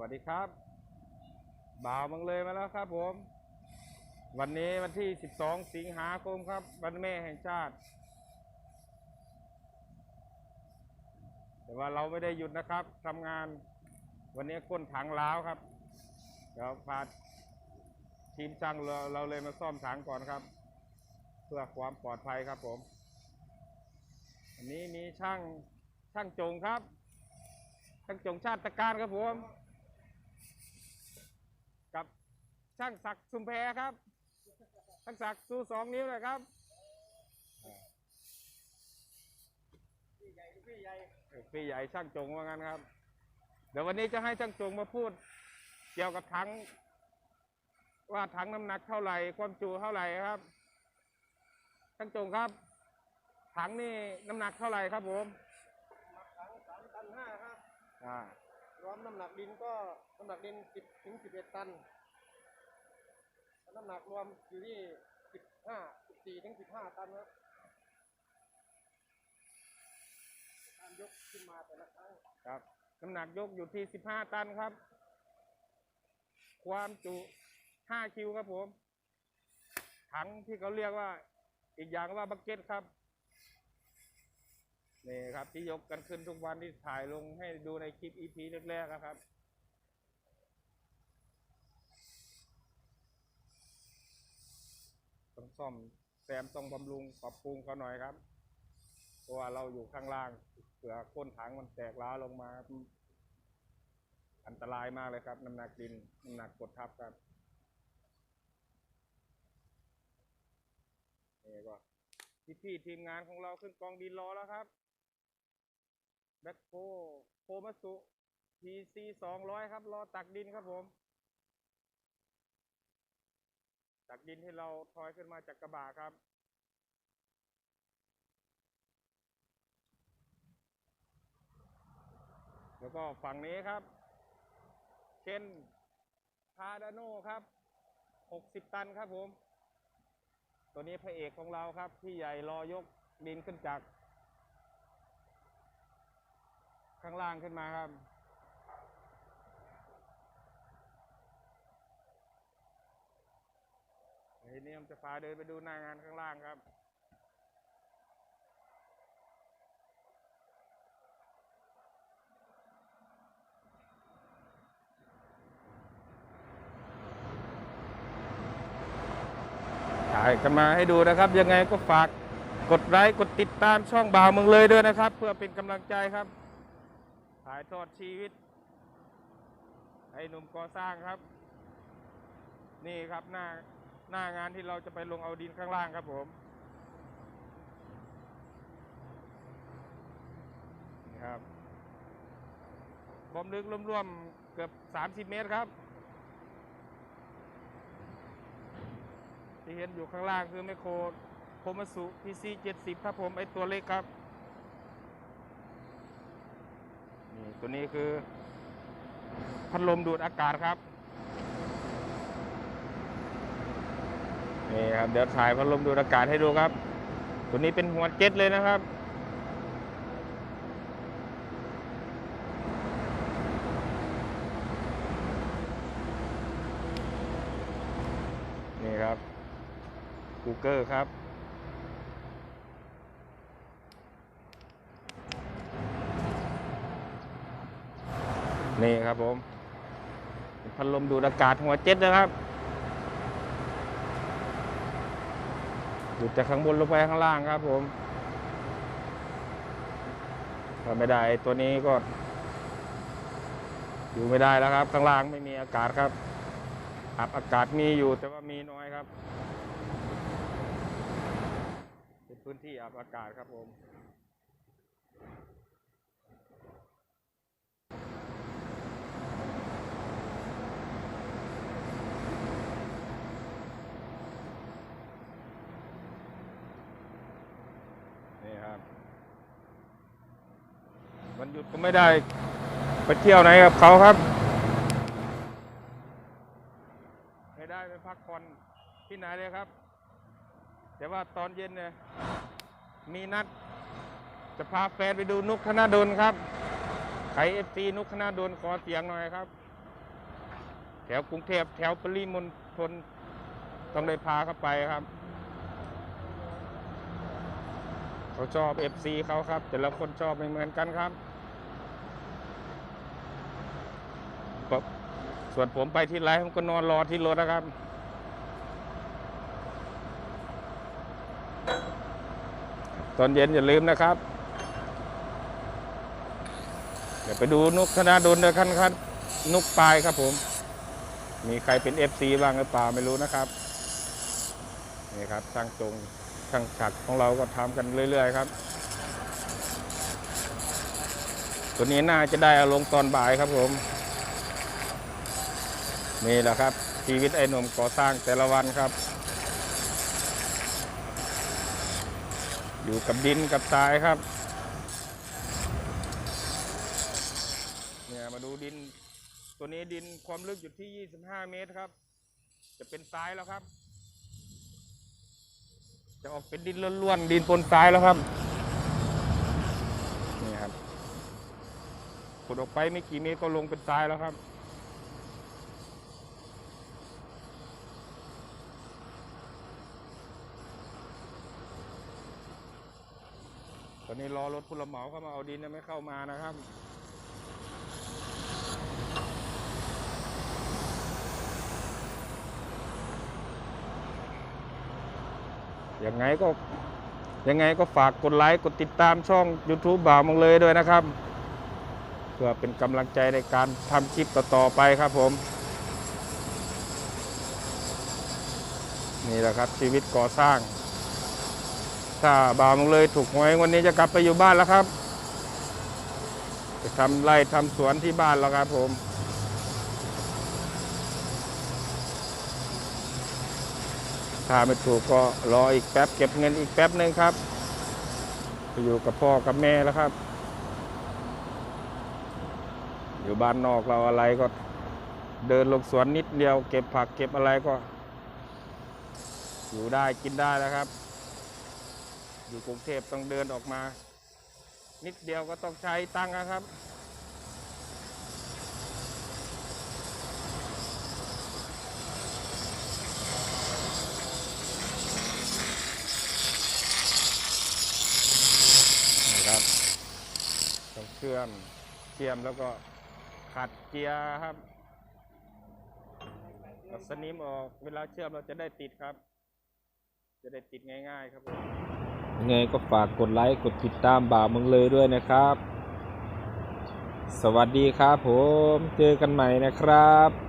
วัสดีครับ บ่าวมังเลยมาแล้วครับผม วันนี้วันที่ 12 สิงหาคมครับ วันแม่แห่งชาติ แต่ว่าเราไม่ได้หยุดนะครับทำงานวันนี้ก้นถังล้าวครับ เดี๋ยวพาทีมช่างเราเราเลยมาซ่อมถังก่อนครับ เพื่อความปลอดภัยครับผมอันนี้มีช่างช่างจงครับช่างจงชาติตะการครับผม กับ ช่างศักดิ์ชุมแพครับช่างศักดิ์สู้สองนิ้วหน่อยครับพี่ใหญ่พี่ใหญ่พี่ใหญ่ช่างจงว่างั้นครับ เดี๋ยววันนี้จะให้ช่างจงมาพูด เกี่ยวกับถังว่าถังน้ำหนักเท่าไหร่ ความจุเท่าไหร่ครับช่างจงครับ ถังนี่น้ำหนักเท่าไหร่ครับผมถังสามตันห้าครับอ่ารวมน้ำหนักดินก็น้ำหนักดินสิบถึงสิบเอ็ดตัน น้ำหนักรวมอยู่ที่สิบห้าสิบสี่ถึงสิบห้าตันครับการยกขึ้นมาแต่ละครั้งครับ น้ำหนักยกอยู่ที่15ตันครับ ความจุ5คิวครับผม ถังที่เขาเรียกว่า อีกอย่างว่าบักเก็ตครับนี่ครับที่ยกกันขึ้นทุกวันที่ถ่ายลงให้ดูในคลิป EP แรกๆอะครับ ต้องซ่อมแซมต้องบำรุงปรับปรุงเขาหน่อยครับเพราะว่าเราอยู่ข้างล่างเผื่อก้นถังมันแตกร้าลงมา อันตรายมากเลยครับน้ำหนักดินน้ำหนักกดทับครับนี่ก็พี่พี่ๆทีมงานของเราขึ้นกองดินรอแล้วครับแบ็คโฮโคมัสุ PC สองร้อยครับ รอตักดินครับผม ตักดินให้เราทอยขึ้นมาจากกระบะครับ แล้วก็ฝั่งนี้ครับเคนพาดาโนครับ 60 ตันครับผม ตัวนี้พระเอกของเราครับ พี่ใหญ่รอยกดินขึ้นจาก ข้างล่างขึ้นมาครับ ทีนี้ผมจะพาเดินไปดูหน้างานข้างล่างครับ ถ่ายกันมาให้ดูนะครับ ยังไงก็ฝากกดไลค์กดติดตามช่องบ่าวเมืองเลยด้วยนะครับ เพื่อเป็นกำลังใจครับถ่ายทอดชีวิต ให้หนุ่มก่อสร้างครับ นี่ครับหน้า หน้างานที่เราจะไปลงเอาดินข้างล่างครับผมนี่ครับความลึกร่วมๆเกือบ 30 เมตรครับ ที่เห็นอยู่ข้างล่างคือไมโครโคมาสุ PC 70ครับผม ไอตัวเล็กครับ นี่ตัวนี้คือ พัดลมดูดอากาศครับ นี่ครับเดี๋ยวถ่ายพัดลมดูดอากาศให้ดูครับ ตัวนี้เป็นหัวเจ็ตเลยนะครับ นี่ครับกูเกอร์ครับนี่ครับผมพัดลมดูดอากาศหัวเจ็ตนะครับ ดูดจากข้างบนลงไปข้างล่างครับผมถ้าไม่ได้ตัวนี้ก็ อยู่ไม่ได้แล้วครับ ข้างล่างไม่มีอากาศครับอับอากาศมีอยู่แต่ว่ามีน้อยครับ เป็นพื้นที่อับอากาศครับผม นี่ครับ วันหยุดก็ไม่ได้ไปเที่ยวไหนกับเขาครับไม่ได้ไปพักผ่อนที่ไหนเลยครับ แต่ว่าตอนเย็นเนี่ยมีนัดจะพาแฟนไปดูนุกธนาดลครับใครเอฟซีนุกธนาดลขอเสียงหน่อยครับ แถวกรุงเทพแถวปริมณฑลต้องได้พาเข้าไปครับ เขาชอบ FC เขาครับ แต่ละคนชอบไม่เหมือนกันครับส่วนผมไปที่ไรผมก็นอนรอที่รถนะครับ ตอนเย็นอย่าลืมนะครับเดี๋ยวไปดูนุกธนาดลเดคันครับนุกปลายครับผม มีใครเป็น FC บ้างหรือเปล่าไม่รู้นะครับ นี่ครับช่างจง ช่างฉักของเราก็ทำกันเรื่อยๆครับ ตัวนี้น่าจะได้อาลงตอนบ่ายครับผม นี่แหละครับ ชีวิตไอ้หนุ่มก่อสร้างแต่ละวันครับ อยู่กับดินกับทรายครับเนี่ยมาดูดิน ตัวนี้ดินความลึกอยู่ที่ 25 เมตรครับ จะเป็นทรายแล้วครับ จะออกเป็นดินล้วนๆดินปนทรายแล้วครับนี่ครับขุดออกไปไม่กี่เมตรก็ลงเป็นทรายแล้วครับตอนนี้รอรถผู้รับเหมาเข้ามาเอาดินยังไม่เข้ามานะครับ ยังไงก็ยังไงก็ฝากกดไลค์กดติดตามช่อง YouTube บ่าวมงเลยด้วยนะครับ เพื่อเป็นกำลังใจในการทำคลิปต่อๆไปครับผม นี่แหละครับชีวิตก่อสร้าง ถ้าบ่าวมงเลยถูกหวยวันนี้จะกลับไปอยู่บ้านแล้วครับ จะทำไร่ทำสวนที่บ้านแล้วครับผม ถ้าไม่ถูกก็รออีกแป๊บเก็บเงินอีกแป๊บหนึ่งครับไปอยู่กับพ่อกับแม่แล้วครับ อยู่บ้านนอกเราอะไรก็เดินลงสวนนิดเดียว เก็บผักเก็บอะไรก็ อยู่ได้กินได้แล้วครับ อยู่กรุงเทพต้องเดินออกมา นิดเดียวก็ต้องใช้ตังค์นะครับนะครับ ต้องเชื่อมเทียมแล้วก็ขัดเกียร์ครับเอาสนิมออกเวลาเชื่อมเราจะได้ติดครับ จะได้ติดง่าย ๆ ครับยังไงก็ฝากกดไลค์กดติดตามบ่าวมึงเลยด้วยนะครับ สวัสดีครับผม เจอกันใหม่นะครับ